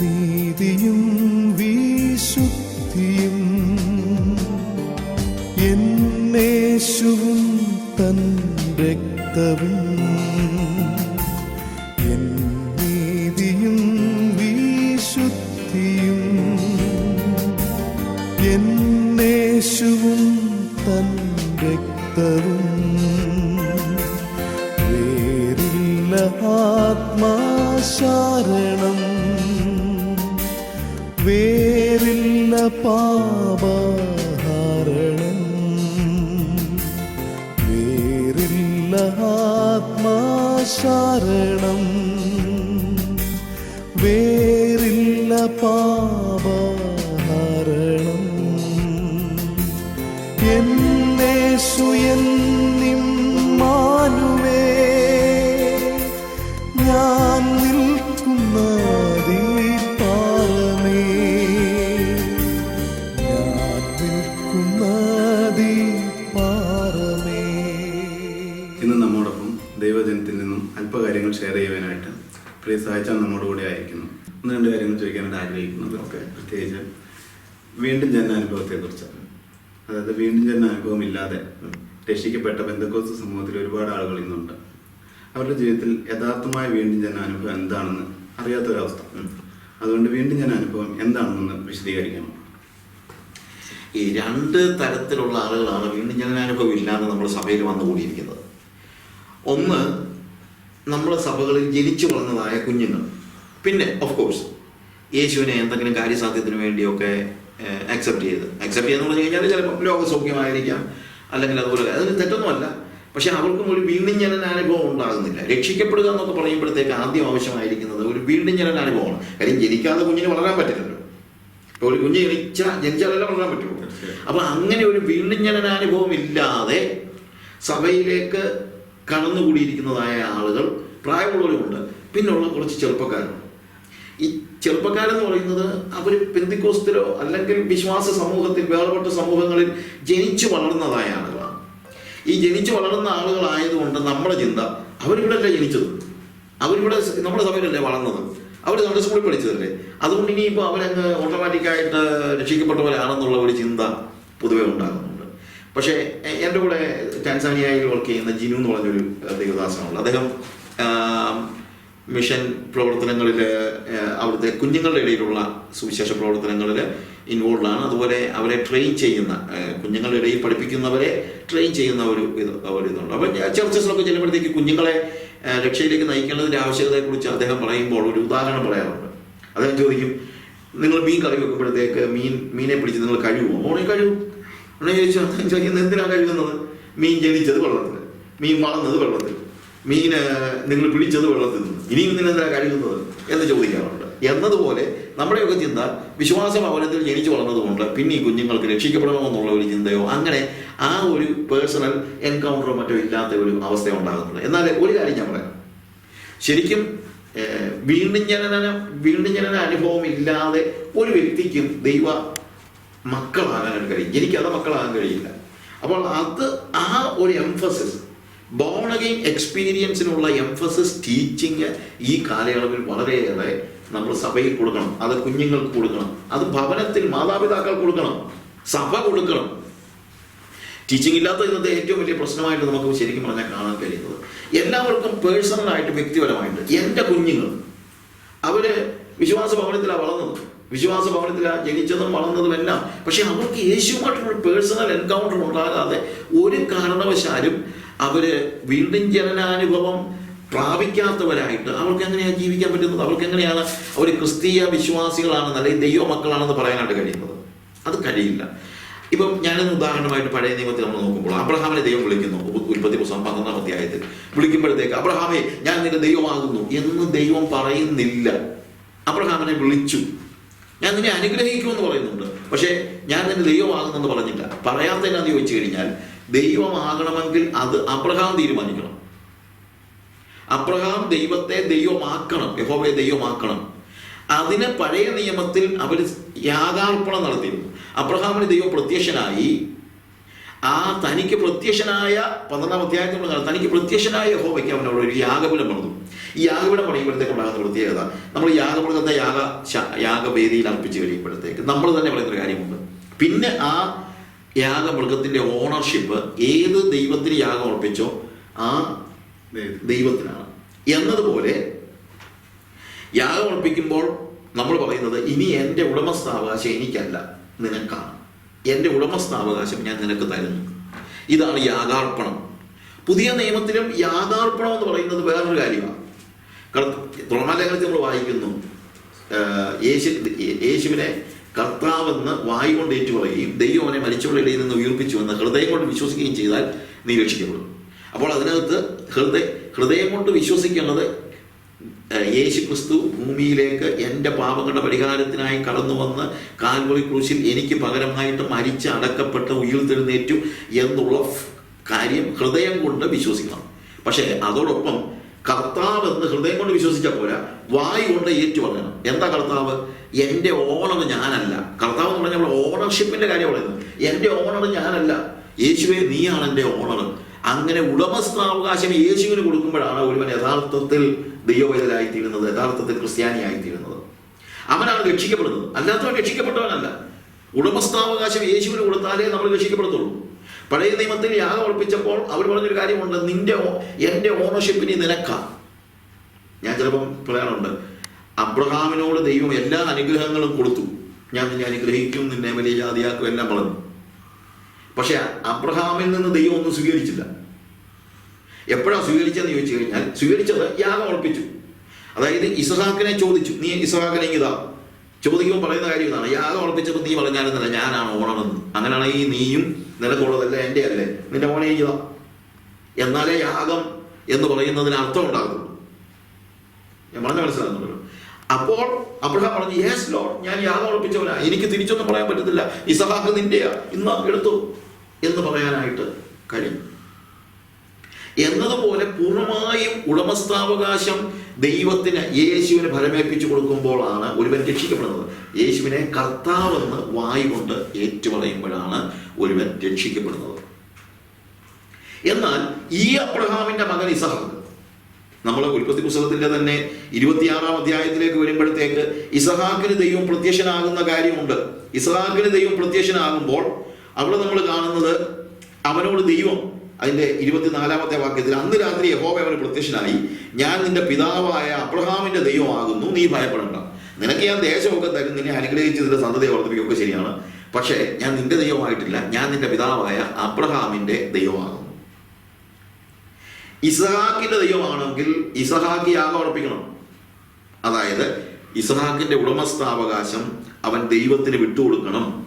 നീതിയും വിശുദ്ധിയും എന്നേശുവും തൻ രക്തവും. എൻ നീതിയും വിശുദ്ധിയും എന്നേശുവും പാപഹാരണം വേറില്ല ആത്മാശാരണം. വേറില്ല പാപഹാരണം എന്നേശുയെന്നിമ്മാനുവേ ചെയ്യുവാനായിട്ട് പ്രിയ സഹായിച്ചാൽ നമ്മുടെ കൂടെ ആയിരിക്കുന്നു. ഒന്ന് രണ്ട് കാര്യങ്ങൾ ചോദിക്കാനായിട്ട് ആഗ്രഹിക്കുന്നത് ഒക്കെ പ്രത്യേകിച്ച് വീണ്ടും ജന കുറിച്ചാണ്. അതായത് വീണ്ടും ജന അനുഭവം ഇല്ലാതെ രക്ഷിക്കപ്പെട്ട ബന്ധക്കോസ് സമൂഹത്തിൽ ഒരുപാട് ആളുകൾ ഇന്നുണ്ട്. അവരുടെ ജീവിതത്തിൽ യഥാർത്ഥമായ വീണ്ടും ജന അനുഭവം എന്താണെന്ന് അറിയാത്തൊരവസ്ഥ. അതുകൊണ്ട് വീണ്ടും ജന അനുഭവം എന്താണെന്ന് വിശദീകരിക്കാമോ ഈ രണ്ട് തരത്തിലുള്ള ആളുകളാണ് വീണ്ടും ജനനാനുഭവം ഇല്ലാതെ നമ്മുടെ സഭയിൽ വന്നുകൂടിയിരിക്കുന്നത്. ഒന്ന് നമ്മുടെ സഭകളിൽ ജനിച്ചു വളർന്നതായ കുഞ്ഞുങ്ങൾ. പിന്നെ ഓഫ് കോഴ്സ് യേശുവിനെ എന്തെങ്കിലും കാര്യസാധ്യത്തിന് വേണ്ടിയൊക്കെ അക്സെപ്റ്റ് ചെയ്ത് അക്സെപ്റ്റ് ചെയ്തെന്ന് പറഞ്ഞു കഴിഞ്ഞാൽ ചിലപ്പോൾ ലോകസൗഖ്യമായിരിക്കാം അല്ലെങ്കിൽ അതുപോലെ അതിന് തെറ്റൊന്നുമല്ല. പക്ഷെ അവർക്കും ഒരു വീണ്ടും ജനനാനുഭവം ഉണ്ടാകുന്നില്ല. രക്ഷിക്കപ്പെടുക എന്നൊക്കെ പറയുമ്പോഴത്തേക്ക് ആദ്യം ആവശ്യമായിരിക്കുന്നത് ഒരു വീണ്ടും ജനനാനുഭവമാണ് കാര്യം ജനിക്കാതെ കുഞ്ഞിന് വളരാൻ പറ്റില്ലല്ലോ. ഇപ്പോൾ ഒരു കുഞ്ഞ് ജനിച്ച ജനിച്ചാലല്ല വളരാൻ പറ്റുള്ളൂ. അപ്പൊ അങ്ങനെ ഒരു വീണ്ടും ജനനാനുഭവം ഇല്ലാതെ സഭയിലേക്ക് കടന്നുകൂടിയിരിക്കുന്നതായ ആളുകൾ പ്രായമുള്ളവരുമുണ്ട്. പിന്നുള്ള കുറച്ച് ചെറുപ്പക്കാരുണ്ട്. ഈ ചെറുപ്പക്കാരെന്ന് പറയുന്നത് അവർ പെന്തിക്കോസ്തിലോ അല്ലെങ്കിൽ വിശ്വാസ സമൂഹത്തിൽ വേർപെട്ട സമൂഹങ്ങളിൽ ജനിച്ചു വളർന്നതായ ആളുകളാണ്. ഈ ജനിച്ചു വളർന്ന ആളുകളായതുകൊണ്ട് നമ്മുടെ ചിന്ത അവരിവിടെ അല്ല ജനിച്ചത്? അവരിവിടെ നമ്മുടെ സഭയിലല്ലേ വളർന്നത്? അവർ നമ്മുടെ സ്കൂളിൽ പഠിച്ചതല്ലേ? അതുകൊണ്ട് ഇനിയിപ്പോൾ അവരങ്ങ് ഓട്ടോമാറ്റിക്കായിട്ട് രക്ഷിക്കപ്പെട്ടവരാണെന്നുള്ള ഒരു ചിന്ത പൊതുവെ ഉണ്ടാകുന്നുണ്ട്. പക്ഷേ എന്റെ കൂടെ ടാൻസാനിയയിൽ വർക്ക് ചെയ്യുന്ന ജിനു എന്ന് പറഞ്ഞൊരു ദേവദാസനുണ്ട്. അദ്ദേഹം മിഷൻ പ്രവർത്തനങ്ങളിൽ അവിടുത്തെ കുഞ്ഞുങ്ങളുടെ ഇടയിലുള്ള സുവിശേഷ പ്രവർത്തനങ്ങളിൽ ഇൻവോൾവ് ആണ്. അതുപോലെ അവരെ ട്രെയിൻ ചെയ്യുന്ന കുഞ്ഞുങ്ങളുടെ ഇടയിൽ പഠിപ്പിക്കുന്നവരെ ട്രെയിൻ ചെയ്യുന്ന ഒരു ഇത് ഒരു ഇതുണ്ട്. അപ്പം ചർച്ചസിലൊക്കെ ചെല്ലുമ്പോഴത്തേക്ക് കുഞ്ഞുങ്ങളെ രക്ഷയിലേക്ക് നയിക്കേണ്ടതിന്റെ ആവശ്യകതയെക്കുറിച്ച് അദ്ദേഹം പറയുമ്പോൾ ഒരു ഉദാഹരണം പറയാറുണ്ട്. അദ്ദേഹം ചോദിക്കും നിങ്ങൾ മീൻ കറി വെക്കുമ്പോഴത്തേക്ക് മീൻ മീനെ പിടിച്ച് നിങ്ങൾ കഴിയുമോ ഓണെ കഴിവും ഉടനെ ചോദിച്ചു ചോദിക്കുന്നത് എന്തിനാണ് കഴിയുന്നത് മീൻ ജനിച്ചത് വെള്ളത്തിൽ മീൻ വളർന്നത് വെള്ളത്തിൽ മീൻ നിങ്ങൾ പിടിച്ചത് വെള്ളത്തിൽ നിന്ന് ഇനിയും നിങ്ങൾ എന്താ കഴുകുന്നത് എന്ന് ചോദിക്കാറുണ്ട്. എന്നതുപോലെ നമ്മുടെയൊക്കെ ചിന്ത വിശ്വാസ ഭവനത്തിൽ ജനിച്ചു വളർന്നതുകൊണ്ട് പിന്നെ ഈ കുഞ്ഞുങ്ങൾക്ക് രക്ഷിക്കപ്പെടണമെന്നുള്ള ഒരു ചിന്തയോ അങ്ങനെ ആ ഒരു പേഴ്സണൽ എൻകൗണ്ടറോ മറ്റോ ഇല്ലാത്ത ഒരു അവസ്ഥ ഉണ്ടാകുന്നുണ്ട്. എന്നാൽ ഒരു കാര്യം ഞാൻ പറയാം. ശരിക്കും വീണ്ടും ജനന വീണ്ടും ജനന അനുഭവം ഇല്ലാതെ ഒരു വ്യക്തിക്കും ദൈവ മക്കളാകാൻ കഴിയും എനിക്കത് മക്കളാകാൻ കഴിയില്ല. അപ്പോൾ അത് ആ ഒരു എംഫസിസ് ബോൺ അഗെയിൻ എക്സ്പീരിയൻസിനുള്ള എംഫസിസ് ടീച്ചിങ് ഈ കാലയളവിൽ വളരെയേറെ നമ്മൾ സഭയിൽ കൊടുക്കണം. അത് കുഞ്ഞുങ്ങൾക്ക് കൊടുക്കണം. അത് ഭവനത്തിൽ മാതാപിതാക്കൾ കൊടുക്കണം. സഭ കൊടുക്കണം. ടീച്ചിങ് ഇല്ലാത്ത ഇന്നത്തെ ഏറ്റവും വലിയ പ്രശ്നമായിട്ട് നമുക്ക് ശരിക്കും പറഞ്ഞാൽ കാണാൻ കഴിയുന്നത്. എല്ലാവർക്കും പേഴ്സണലായിട്ട് വ്യക്തിപരമായിട്ട് എന്റെ കുഞ്ഞുങ്ങൾ അവർ വിശ്വാസ ഭവനത്തിലാണ് വളർന്നത്. വിശ്വാസ ഭവനത്തിലാണ് ജനിച്ചതും വളർന്നതും എല്ലാം. പക്ഷെ അവർക്ക് യേശുമായിട്ടുള്ള പേഴ്സണൽ എൻകൗണ്ടർ ഉണ്ടാകാതെ ഒരു കാരണവശാലും അവർ വീണ്ടും ജനനാനുഭവം പ്രാപിക്കാത്തവരായിട്ട് അവർക്ക് എങ്ങനെയാണ് ജീവിക്കാൻ പറ്റുന്നത്? അവർക്ക് എങ്ങനെയാണ് അവർ ക്രിസ്തീയ വിശ്വാസികളാണെന്ന് അല്ലെങ്കിൽ ദൈവ മക്കളാണെന്ന് പറയാനായിട്ട് കഴിയുന്നത്? അത് കഴിയില്ല. ഇപ്പം ഞാനൊന്ന് ഉദാഹരണമായിട്ട് പഴയ നിയമത്തിൽ നമ്മൾ നോക്കുമ്പോൾ അബ്രഹാമിനെ ദൈവം വിളിക്കുന്നു. ഉൽപ്പത്തി പുസ്തകം പന്ത്രണ്ടാം അധ്യായത്തിൽ. വിളിക്കുമ്പോഴത്തേക്ക് അബ്രഹാമേ ഞാൻ നിന്റെ ദൈവമാകുന്നു. എന്ന് ദൈവം പറയുന്നില്ല. അബ്രഹാമിനെ വിളിച്ചു. ഞാൻ നിന്നെ അനുഗ്രഹിക്കുമെന്ന് പറയുന്നുണ്ട്. പക്ഷേ ഞാൻ നിന്റെ ദൈവമാകുന്നെന്ന് പറഞ്ഞില്ല. പറയാത്തതിനാന്ന് ചോദിച്ചു കഴിഞ്ഞാൽ ദൈവമാകണമെങ്കിൽ അത് അബ്രഹാം തീരുമാനിക്കണം. അബ്രഹാം ദൈവത്തെ ദൈവമാക്കണം. യഹോവയെ ദൈവമാക്കണം. അതിന് പഴയ നിയമത്തിൽ അവർ യാഗാർപ്പണം നടത്തിയിരുന്നു. അബ്രഹാമിന് ദൈവം പ്രത്യക്ഷനായി. ആ തനിക്ക് പ്രത്യക്ഷനായ പന്ത്രണ്ടാം അധ്യായത്തിൽ തനിക്ക് പ്രത്യക്ഷനായ യഹോവയ്ക്ക് അവൻ അവിടെ ഒരു യാഗപീഠം പണിതു. ഈ യാഗപീഠം പണിയുമ്പോഴത്തേക്ക് പ്രത്യേകത നമ്മൾ യാഗമൃഗത്തെ യാഗ യാഗവേദിയിൽ അർപ്പിച്ച് കഴിയുമ്പോഴത്തേക്ക് നമ്മൾ തന്നെ പറയുന്നൊരു കാര്യമുണ്ട്. പിന്നെ ആ യാഗമൃഗത്തിന്റെ ഓണർഷിപ്പ് ഏത് ദൈവത്തിന് യാഗം അർപ്പിച്ചോ ആ ദൈവത്തിനാണ്. എന്നതുപോലെ യാഗം അർപ്പിക്കുമ്പോൾ നമ്മൾ പറയുന്നത് ഇനി എന്റെ ഉടമസ്ഥാവകാശം എനിക്കല്ല നിനക്കാണ്. എന്റെ ഉടമസ്ഥാവകാശം ഞാൻ നിനക്ക് തരുന്നു. ഇതാണ് യാഗാർപ്പണം. പുതിയ നിയമത്തിലും യാഗാർപ്പണം എന്ന് പറയുന്നത് വേറൊരു കാര്യമാണ്. കാരണം തുറമാലേഖനത്തിൽ നമ്മൾ വായിക്കുന്നു യേശു യേശുവിനെ കർത്താവെന്ന് വായി കൊണ്ട് ഏറ്റുപറയുകയും ദൈവം അവനെ മരിച്ചവരുടെ നിന്ന് ഉയർപ്പിച്ചുവെന്ന് ഹൃദയം കൊണ്ട് വിശ്വസിക്കുകയും ചെയ്താൽ നീ രക്ഷിക്കപ്പെടും. അപ്പോൾ അതിനകത്ത് ഹൃദയ ഹൃദയം കൊണ്ട് വിശ്വസിക്കേണ്ടത് യേശു ക്രിസ്തു ഭൂമിയിലേക്ക് എന്റെ പാപങ്ങളുടെ പരിഹാരത്തിനായി കടന്നു വന്ന് കാൽവറി ക്രൂശിൽ എനിക്ക് പകരമായിട്ട് മരിച്ച് അടക്കപ്പെട്ട് ഉയർത്തെഴുന്നേറ്റു എന്നുള്ള കാര്യം ഹൃദയം കൊണ്ട് വിശ്വസിക്കണം. പക്ഷേ അതോടൊപ്പം കർത്താവ് എന്ന് ഹൃദയം കൊണ്ട് വിശ്വസിച്ചാൽ പോരാ വായു കൊണ്ട് ഏറ്റു പറയണം എന്താ കർത്താവ്? എന്റെ ഓണർ ഞാനല്ല. കർത്താവ് എന്ന് പറഞ്ഞാൽ ഓണർഷിപ്പിന്റെ കാര്യം പറയുന്നത് എന്റെ ഓണർ ഞാനല്ല. യേശുവെ നീയാണ് എന്റെ ഓണർ അങ്ങനെ ഉടമസ്ഥാവകാശം യേശുവിന് കൊടുക്കുമ്പോഴാണ് ഒരുവൻ യഥാർത്ഥത്തിൽ ദൈവവേദനായിത്തീരുന്നത് യഥാർത്ഥത്തിൽ ക്രിസ്ത്യാനിയായിത്തീരുന്നത്. അവനാണ് രക്ഷിക്കപ്പെടുന്നത്. അല്ലാത്തവൻ രക്ഷിക്കപ്പെട്ടവനല്ല. ഉടമസ്ഥാവകാശം യേശുവിന് കൊടുത്താലേ നമ്മൾ രക്ഷിക്കപ്പെടത്തുള്ളൂ. പഴയ നിയമത്തിൽ യാഗം ഉറപ്പിച്ചപ്പോൾ അവർ പറഞ്ഞൊരു കാര്യമുണ്ട് നിന്റെ എന്റെ ഓണർഷിപ്പിന് നിനക്കാ. ഞാൻ ചിലപ്പം പറയാറുണ്ട് അബ്രഹാമിനോട് ദൈവം എല്ലാ അനുഗ്രഹങ്ങളും കൊടുത്തു. ഞാൻ നിന്നെ അനുഗ്രഹിക്കും നിന്നെ വലിയ ജാതിയാക്കും എല്ലാം പറഞ്ഞു. പക്ഷെ അബ്രഹാമിൽ നിന്ന് ദൈവം ഒന്നും സ്വീകരിച്ചില്ല. എപ്പോഴാണ് സ്വീകരിച്ചതെന്ന് ചോദിച്ചു കഴിഞ്ഞാൽ സ്വീകരിച്ചത് യാഗം ഉറപ്പിച്ചു അതായത് ഇസഹാക്കിനെ ചോദിച്ചു നീ ഇസഹാക്കിനെ ഇതാ. ചോദിക്കുമ്പോൾ പറയുന്ന കാര്യം ഇതാണ് യാഗം ഉറപ്പിച്ചപ്പോൾ നീ പറഞ്ഞാലെന്നല്ല ഞാനാണ് ഓണമെന്ന്. അങ്ങനെയാണെങ്കിൽ നീയും നിനക്കുള്ളതല്ല എന്റെ അല്ലേ? നിന്റെ ഓണേ ഇതാ. എന്നാലേ യാഗം എന്ന് പറയുന്നതിന് അർത്ഥം ഉണ്ടാകുള്ളൂ ഞാൻ പറഞ്ഞ മനസ്സിലാകുന്നുണ്ടല്ലോ? അപ്പോൾ അബ്രഹാം പറഞ്ഞു യേസ് ലോഡ് ഞാൻ യാഗം ഉറപ്പിച്ചവനാ എനിക്ക് തിരിച്ചൊന്നും പറയാൻ പറ്റത്തില്ല. ഇസഹാക്ക് നിന്റെയാ ഇന്ന് എടുത്തു എന്ന് പറയാനായിട്ട് കഴിയും എന്നതുപോലെ പൂർണമായും ഉടമസ്ഥാവകാശം ദൈവത്തിന് യേശുവിന് ഫലമേൽപ്പിച്ചു കൊടുക്കുമ്പോഴാണ് ഒരുവൻ രക്ഷിക്കപ്പെടുന്നത്. യേശുവിനെ കർത്താവെന്ന് വായി കൊണ്ട് ഏറ്റുപറയുമ്പോഴാണ് ഒരുവൻ രക്ഷിക്കപ്പെടുന്നത്. എന്നാൽ ഈ അബ്രഹാമിന്റെ മകൻ ഇസഹാക്ക് നമ്മൾ ഉൽപ്പത്തി പുസ്തകത്തിന്റെ തന്നെ ഇരുപത്തിയാറാം അധ്യായത്തിലേക്ക് വരുമ്പോഴത്തേക്ക് ഇസഹാക്കിന് ദൈവം പ്രത്യക്ഷനാകുന്ന കാര്യമുണ്ട്. ഇസഹാക്കിന് ദൈവം പ്രത്യക്ഷനാകുമ്പോൾ അവിടെ നമ്മൾ കാണുന്നത് അവനോട് ദൈവം അതിന്റെ ഇരുപത്തിനാലാമത്തെ വാക്യത്തിൽ അന്ന് രാത്രി യഹോവ അവന് പ്രത്യക്ഷനായി. ഞാൻ നിന്റെ പിതാവായ അബ്രഹാമിന്റെ ദൈവമാകുന്നു. നീ ഭയപ്പെടണ്ട. നിനക്ക് ഞാൻ ദേശമൊക്കെ തരും നിന്നെ അനുഗ്രഹിച്ച് നിന്റെ സന്തതിയെ വർദ്ധിപ്പിക്കുകയൊക്കെ ശരിയാണ്. പക്ഷേ ഞാൻ നിന്റെ ദൈവമായിട്ടില്ല. ഞാൻ നിന്റെ പിതാവായ അബ്രഹാമിന്റെ ദൈവമാകുന്നു. ഇസഹാക്കിന്റെ ദൈവമാണെങ്കിൽ ഇസഹാക്ക് യാഗം അർപ്പിക്കണം. അതായത് ഇസഹാക്കിന്റെ ഉടമസ്ഥാവകാശം അവൻ ദൈവത്തിന് വിട്ടുകൊടുക്കണം.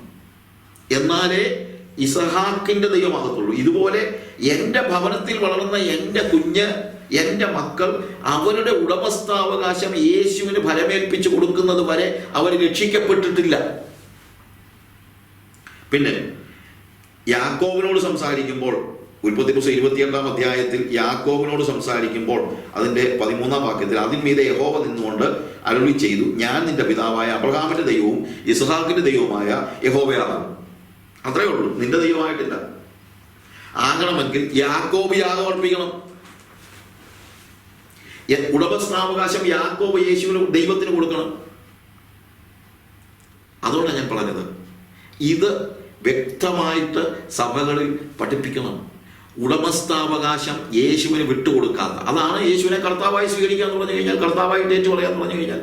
എന്നാലേ ഇസഹാക്കിന്റെ ദൈവമാകത്തുള്ളൂ. ഇതുപോലെ എന്റെ ഭവനത്തിൽ വളർന്ന എന്റെ കുഞ്ഞ് എന്റെ മക്കൾ അവരുടെ ഉടമസ്ഥാവകാശം യേശുവിന് ഫലമേൽപ്പിച്ചു കൊടുക്കുന്നത് വരെ അവർ രക്ഷിക്കപ്പെട്ടിട്ടില്ല. പിന്നെ യാക്കോവിനോട് സംസാരിക്കുമ്പോൾ ഉൽപ്പത്തി പുസ്തകം ഇരുപത്തിയെട്ടാം അധ്യായത്തിൽ യാക്കോബിനോട് സംസാരിക്കുമ്പോൾ അതിന്റെ പതിമൂന്നാം വാക്യത്തിൽ അതിന്മീതെ യഹോവ നിന്നുകൊണ്ട് അരുളി ചെയ്തു ഞാൻ നിന്റെ പിതാവായ അബ്രഹാമിന്റെ ദൈവവും ഇസ്ഹാക്കിന്റെ ദൈവവുമായ യഹോവയാണ് അത്രേ ഉള്ളൂ. നിന്റെ ദൈവമായിട്ടില്ല. ആകണമെങ്കിൽ യാക്കോബ് യാഗം അർപ്പിക്കണം. യ- ഉടമസ്ഥാവകാശം യാക്കോബ് യേശുവിന് ദൈവത്തിന് കൊടുക്കണം. അതുകൊണ്ടാണ് ഞാൻ പറഞ്ഞത്. ഇത് വ്യക്തമായിട്ട് സഭകളിൽ പഠിപ്പിക്കണം. ഉടമസ്ഥാവകാശം യേശുവിന് വിട്ടുകൊടുക്കാത്ത. അതാണ് യേശുവിനെ കർത്താവായി സ്വീകരിക്കുക എന്ന് പറഞ്ഞു കഴിഞ്ഞാൽ കർത്താവായിട്ട് ഏറ്റു പറയാൻ പറഞ്ഞു കഴിഞ്ഞാൽ.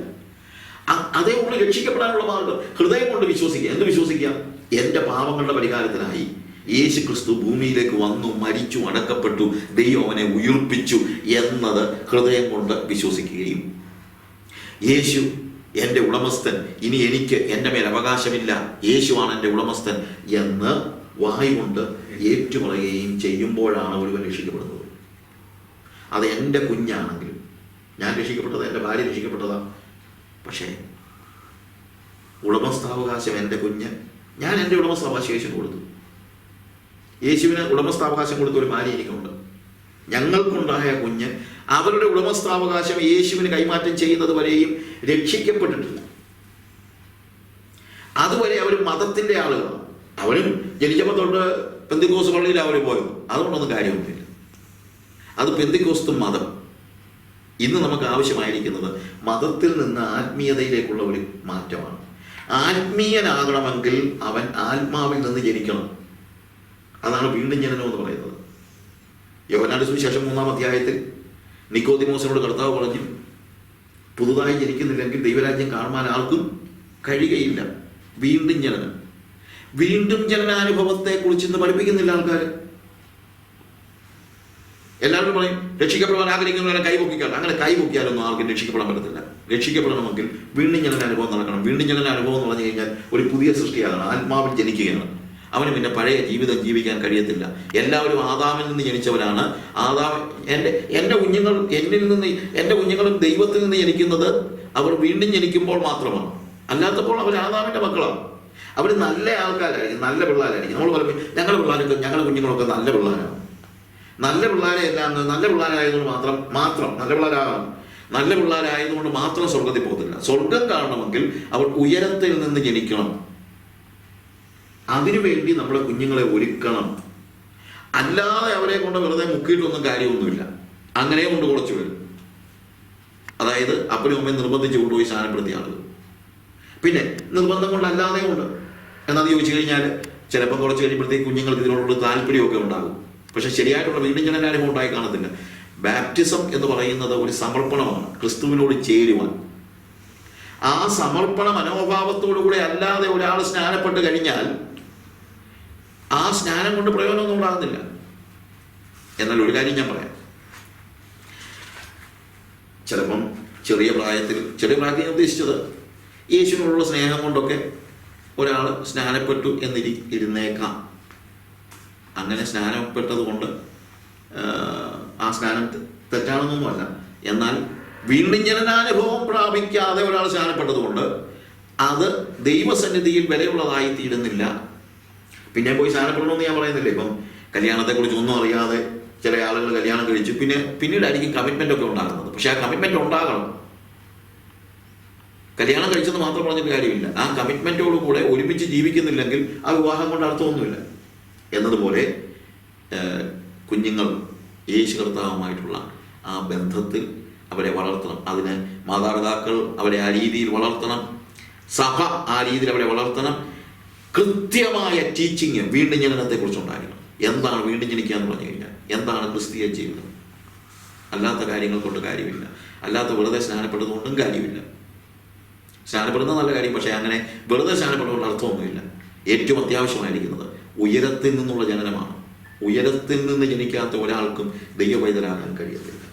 അതേ ഉള്ളു രക്ഷിക്കപ്പെടാനുള്ള മാർഗം. ഹൃദയം കൊണ്ട് വിശ്വസിക്കുക. എന്ത് വിശ്വസിക്കുക? എന്റെ പാപങ്ങളുടെ പരിഹാരത്തിനായി യേശു ക്രിസ്തു ഭൂമിയിലേക്ക് വന്നു മരിച്ചു അടക്കപ്പെട്ടു ദൈവം അവനെ ഉയർപ്പിച്ചു എന്നത് ഹൃദയം കൊണ്ട് വിശ്വസിക്കുകയും. യേശു എന്റെ ഉടമസ്ഥൻ. ഇനി എനിക്ക് എന്റെ മേൽ അവകാശമില്ല. യേശുവാണ് എന്റെ ഉടമസ്ഥൻ എന്ന് വായു കൊണ്ട് ഏറ്റുപറയുകയും ചെയ്യുമ്പോഴാണ് ഒരുവൻ രക്ഷിക്കപ്പെടുന്നത്. അത് എന്റെ കുഞ്ഞാണെങ്കിലും ഞാൻ രക്ഷിക്കപ്പെട്ടത് എന്റെ ഭാര്യ രക്ഷിക്കപ്പെട്ടതാ. പക്ഷേ ഉടമസ്ഥാവകാശം എന്റെ കുഞ്ഞ് ഞാൻ എന്റെ ഉടമസ്ഥാവകാശം കൊടുത്തു. യേശുവിന് ഉടമസ്ഥാവകാശം കൊടുത്ത ഒരു ഭാര്യ എനിക്കുണ്ട്. ഞങ്ങൾക്കുണ്ടായ കുഞ്ഞ് അവരുടെ ഉടമസ്ഥാവകാശം യേശുവിന് കൈമാറ്റം ചെയ്യുന്നത് വരെയും രക്ഷിക്കപ്പെട്ടിട്ടില്ല. അതുവരെ അവർ മതത്തിന്റെ ആളുകളാണ്. അവരും ജനിച്ചപ്പോൾ തൊട്ട് പെന്തിക്കോസ് പള്ളിയിൽ അവർ പോയത്. അതുകൊണ്ടൊന്നും കാര്യമൊന്നുമില്ല. അത് പെന്തിക്കോസ്തു മതം. ഇന്ന് നമുക്ക് ആവശ്യമായിരിക്കുന്നത് മതത്തിൽ നിന്ന് ആത്മീയതയിലേക്കുള്ള ഒരു മാറ്റമാണ്. ആത്മീയനാകണമെങ്കിൽ അവൻ ആത്മാവിൽ നിന്ന് ജനിക്കണം. അതാണ് വീണ്ടും ജനനം എന്ന് പറയുന്നത്. യോനാട് സുവിശേഷം മൂന്നാം അധ്യായത്തിൽ നിക്കോതിമോസിനോട് കർത്താവ് പറഞ്ഞു പുതുതായി ജനിക്കുന്നില്ലെങ്കിൽ ദൈവരാജ്യം കാണുവാൻ ആർക്കും കഴിയുകയില്ല. വീണ്ടും ജനനം. വീണ്ടും ജനനാനുഭവത്തെ കുറിച്ച് ഇന്ന് പഠിപ്പിക്കുന്നില്ല ആൾക്കാർ എല്ലാവരും പറയും രക്ഷിക്കപ്പെടാൻ ആഗ്രഹിക്കുന്നവരെ കൈപൊക്കിക്കാൻ അങ്ങനെ കൈപൊക്കിയാലൊന്നും ആർക്കും രക്ഷിക്കപ്പെടാൻ പറ്റത്തില്ല. രക്ഷിക്കപ്പെടണമെങ്കിൽ വീണ്ടും ജനന അനുഭവം നടക്കണം. വീണ്ടും ജനന അനുഭവം എന്ന് പറഞ്ഞു കഴിഞ്ഞാൽ ഒരു പുതിയ സൃഷ്ടിയാകണം. ആത്മാവിൽ ജനിക്കുകയാണ്. അവന് പിന്നെ പഴയ ജീവിതം ജീവിക്കാൻ കഴിയത്തില്ല. എല്ലാവരും ആദാമിൽ നിന്ന് ജനിച്ചവരാണ്. ആദാം എന്റെ എന്റെ കുഞ്ഞുങ്ങൾ എന്നിൽ നിന്ന് എന്റെ കുഞ്ഞുങ്ങളും ദൈവത്തിൽ നിന്ന് ജനിക്കുന്നത് അവർ വീണ്ടും ജനിക്കുമ്പോൾ മാത്രമാണ്. അല്ലാത്തപ്പോൾ അവർ ആദാമിന്റെ മക്കളാണ്. അവർ നല്ല ആൾക്കാരായിരിക്കും നല്ല പിള്ളേരായിരിക്കും. നമ്മൾ പറയും ഞങ്ങളുടെ പിള്ളേരൊക്കെ ഞങ്ങളുടെ കുഞ്ഞുങ്ങളൊക്കെ നല്ല പിള്ളേരാണ് നല്ല പിള്ളേരെ എല്ലാം നല്ല പിള്ളേരായതുകൊണ്ട് മാത്രം മാത്രം നല്ല പിള്ളേരാകാം. നല്ല പിള്ളേരായതുകൊണ്ട് മാത്രം സ്വർഗത്തിൽ പോകത്തില്ല. സ്വർഗം കാണണമെങ്കിൽ അവർ ഉയരത്തിൽ നിന്ന് ജനിക്കണം. അതിനുവേണ്ടി നമ്മുടെ കുഞ്ഞുങ്ങളെ ഒരുക്കണം. അല്ലാതെ അവരെ കൊണ്ട് വെറുതെ മുക്കിയിട്ടൊന്നും കാര്യമൊന്നുമില്ല. അങ്ങനെ കൊണ്ട് കുറച്ച് വരും അതായത് അപ്പനും അമ്മയും നിർബന്ധിച്ച് കൊണ്ടുപോയി ശാനപ്പെടുത്തിയ ആളുകൾ. പിന്നെ നിർബന്ധം കൊണ്ട്. അല്ലാതെ ഉണ്ട് എന്നാന്ന് ചോദിച്ചു കഴിഞ്ഞാൽ ചിലപ്പോൾ കുറച്ച് കഴിയുമ്പോഴത്തേക്ക് കുഞ്ഞുങ്ങൾക്ക് ഇതിനോടുള്ള താല്പര്യമൊക്കെ ഉണ്ടാകും. പക്ഷെ ശരിയായിട്ടുള്ള വീണ്ടും ഞാൻ അനുഭവം ഉണ്ടായി കാണത്തില്ല. ബാപ്റ്റിസം എന്ന് പറയുന്നത് ഒരു സമർപ്പണമാണ്. ക്രിസ്തുവിനോട് ചേരുവാൻ. ആ സമർപ്പണ മനോഭാവത്തോടു കൂടെ അല്ലാതെ ഒരാൾ സ്നാനപ്പെട്ട് കഴിഞ്ഞാൽ ആ സ്നാനം കൊണ്ട് പ്രയോജനമൊന്നും ഉണ്ടാകുന്നില്ല. എന്നാൽ ഒരു കാര്യം ഞാൻ പറയാം. ചിലപ്പം ചെറിയ പ്രായത്തിൽ ചെറിയ പ്രായത്തിൽ ഞാൻ ഉദ്ദേശിച്ചത് യേശുവിനോടുള്ള സ്നേഹം കൊണ്ടൊക്കെ ഒരാൾ സ്നാനപ്പെട്ടു എന്നിരി ഇരുന്നേക്കാം. അങ്ങനെ സ്നാനപ്പെട്ടത് കൊണ്ട് ആ സ്നാനം തെറ്റാണെന്നൊന്നുമല്ല. എന്നാൽ വീണ്ടും ജനനാനുഭവം പ്രാപിക്കാതെ ഒരാൾ സ്നാനപ്പെട്ടത് കൊണ്ട് അത് ദൈവസന്നിധിയിൽ വിലയുള്ളതായി തീരുന്നില്ല. പിന്നെ പോയി സ്നാനപ്പെടണമെന്ന് ഞാൻ പറയുന്നില്ല? ഇപ്പം കല്യാണത്തെക്കുറിച്ച് ഒന്നും അറിയാതെ ചില ആളുകൾ കല്യാണം കഴിച്ചു. പിന്നെ പിന്നീടായിരിക്കും കമ്മിറ്റ്മെന്റ് ഒക്കെ ഉണ്ടാകുന്നത്. പക്ഷേ ആ കമ്മിറ്റ്മെന്റ് ഉണ്ടാകണം. കല്യാണം കഴിച്ചെന്ന് മാത്രം പറഞ്ഞിട്ട് കാര്യമില്ല. ആ കമ്മിറ്റ്മെന്റോട് കൂടെ ഒരുമിച്ച് ജീവിക്കുന്നില്ലെങ്കിൽ ആ വിവാഹം കൊണ്ട് അർത്ഥമൊന്നുമില്ല എന്നതുപോലെ കുഞ്ഞുങ്ങൾ യേശു കർത്താവുമായിട്ടുള്ള ആ ബന്ധത്തിൽ അവരെ വളർത്തണം. അതിന് മാതാപിതാക്കൾ അവരെ ആ രീതിയിൽ വളർത്തണം. സഭ ആ രീതിയിൽ അവരെ വളർത്തണം. കൃത്യമായ ടീച്ചിങ് വീണ്ടും ജനനത്തെക്കുറിച്ച് ഉണ്ടായിരിക്കണം എന്താണ് വീണ്ടും ജനിക്കുക എന്ന് പറഞ്ഞു കഴിഞ്ഞാൽ എന്താണ് ക്രിസ്തീയ ജീവിതം? അല്ലാത്ത കാര്യങ്ങൾ കൊണ്ട് കാര്യമില്ല. അല്ലാത്ത വെറുതെ സ്നാനപ്പെടുന്നതുകൊണ്ടും കാര്യമില്ല. സ്നാനപ്പെടുന്നത് നല്ല കാര്യം പക്ഷേ അങ്ങനെ വെറുതെ സ്നാനപ്പെടുന്ന അർത്ഥമൊന്നുമില്ല. ഏറ്റവും അത്യാവശ്യമായിരിക്കുന്നത് ഉയരത്തിൽ നിന്നുള്ള ജനനമാണ്. ഉയരത്തിൽ നിന്ന് ജനിക്കാത്ത ഒരാൾക്കും ദൈവവൈദ്യരാകാൻ കഴിയത്തില്ല.